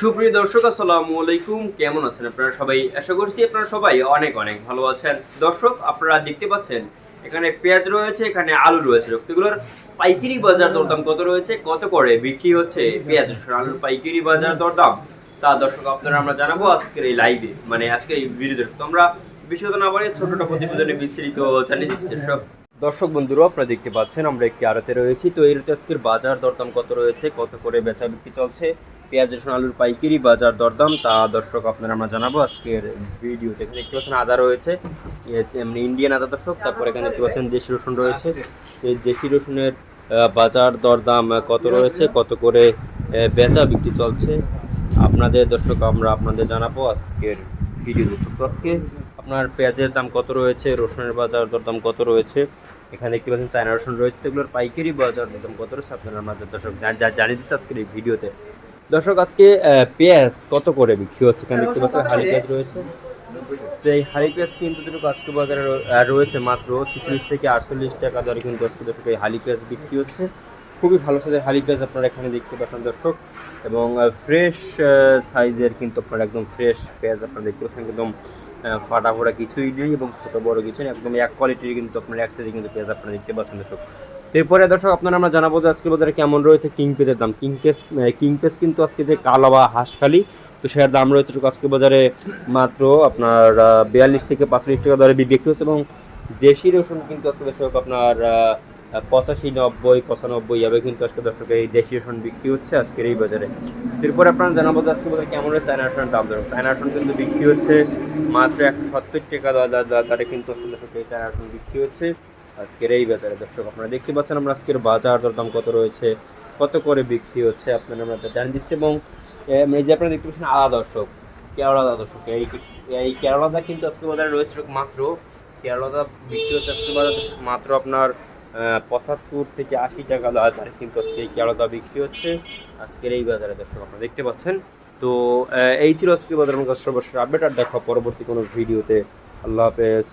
সুপ্রিয় দর্শক, আসসালামু আলাইকুম। কেমন আছেন আপনারা সবাই? আশা করছি আপনারা সবাই অনেক অনেক ভালো আছেন। দর্শক, আপনারা দেখতে পাচ্ছেন, এখানে পেঁয়াজ রয়েছে, এখানে আলু রয়েছে। এগুলোর পাইকারি বাজার দরদাম কত রয়েছে? কত করে বিক্রি হচ্ছে পেঁয়াজ আলুর পাইকারি বাজার দরদাম? তা দর্শক, আপনারা আমরা জানাব আজকের এই লাইভে মানে আজকের এই ভিডিওতে তো আমরা বিশেষত না বলে ছোটটা প্রতিবেদনে বিস্তারিত জানিয়ে দিচ্ছি। সব দর্শক বন্ধুরা, আপনারা দেখতে পাচ্ছেন আমরা একটি আড়তে রয়েছি। তো এই আজকের বাজার দরদাম কত রয়েছে, কত করে বেচা বিক্রি চলছে, পেঁয়াজ, রসুন, আলুর পাইকারি বাজার দরদাম, তা দর্শক আপনারা আমরা জানাব। আজকের ভিডিওতে এখানে দেখতে পাচ্ছেন আদা রয়েছে এমনি ইন্ডিয়ান আদা দর্শক, তারপর এখানে দেখতে পাচ্ছেন দেশি রসুন রয়েছে। এই দেশি রসুনের বাজার দরদাম কত রয়েছে, কত করে বেচা বিক্রি চলছে, আপনাদের দর্শক আমরা আপনাদের জানাব আজকের ভিডিও দর্শক। আজকে আপনার পেঁয়াজের দাম কত রয়েছে? রসুনের বাজার দরদাম কত রয়েছে? এখানে দেখতে পাচ্ছেন চায়না রসুন রয়েছে। তো এগুলোর পাইকারি বাজার দরদাম কত রয়েছে আপনারা মাঝে দর্শক জানিয়ে দিচ্ছে আজকের এই ভিডিওতে। দর্শক, আজকে পেঁয়াজ কত করে বিক্রি হচ্ছে? এখানে দেখতে পাচ্ছেন হালি পেঁয়াজ রয়েছে। তো এই হালি পেঁয়াজ কিন্তু দুটো আজকে বাজারে রয়েছে মাত্র ছেচল্লিশ থেকে আটচল্লিশ টাকা দরে কিন্তু আজকে দর্শক এই হালি পেঁয়াজ বিক্রি হচ্ছে। খুবই ভালো সাইজের হালি পেঁয়াজ আপনারা এখানে দেখতে পাচ্ছেন দর্শক। এবং ফ্রেশ সাইজের কিন্তু আপনারা একদম ফ্রেশ পেঁয়াজ আপনারা দেখতে পাচ্ছেন, একদম ফাটা ফোটা কিছুই নেই এবং ছোটো বড় কিছু নেই। একদম এক কোয়ালিটির কিন্তু আপনার এক সাইজে কিন্তু পেঁয়াজ আপনারা দেখতে পাচ্ছেন দর্শক। এরপরে দর্শক আপনারা আমরা জানাব যে আজকে বাজারে কেমন রয়েছে কিং পেজের দাম। কিং পেস কিং পেজ কিন্তু আজকে যে কালো বা হাঁসখালি, তো সেটার দাম রয়েছে আজকে বাজারে মাত্র আপনার বিয়াল্লিশ থেকে পাঁচচল্লিশ টাকা দরে বিক্রি হচ্ছে এবং দেশি রসুন কিন্তু আজকে দর্শক আপনার পঁচাশি, নব্বই, পঁচানব্বই এভাবে কিন্তু আজকে দর্শক এই দেশি রসুন বিক্রি হচ্ছে আজকের এই বাজারে। এরপর আপনারা জানাব যে আজকে বাজারে কেমন রয়েছে চায়না রসুনের দাম ধরুন চায়না রসুন কিন্তু বিক্রি হচ্ছে মাত্র একশো সত্তর টাকা দর- দর- দর- দরে কিন্তু আজকে দর্শক এই চায়না রসুন বিক্রি হচ্ছে আজকের এই বাজারে। দর্শক, আপনারা দেখতে পাচ্ছেন আমরা আজকের বাজার দরদাম কত রয়েছে, কত করে বিক্রি হচ্ছে আপনারা আমরা জানিয়ে দিচ্ছি এবং এই যে আপনারা দেখতে পাচ্ছেন আদা দর্শক, কেরলা দর্শক, এই এই কেরলাদা কিন্তু আজকে বাজারে রয়েছে মাত্র, কেরলাদা বিক্রি হচ্ছে আজকে বাজারে মাত্র আপনার পঁচাত্তর থেকে আশি টাকা দরে কিন্তু আজকে এই কেরলাদা বিক্রি হচ্ছে। আজকের এই বাজারে দর্শক আপনারা দেখতে পাচ্ছেন। তো এই ছিল আজকে বাজার সর্বশেষ আপডেট আর দেখা, পরবর্তী কোনো ভিডিওতে আল্লাহ হাফেজ।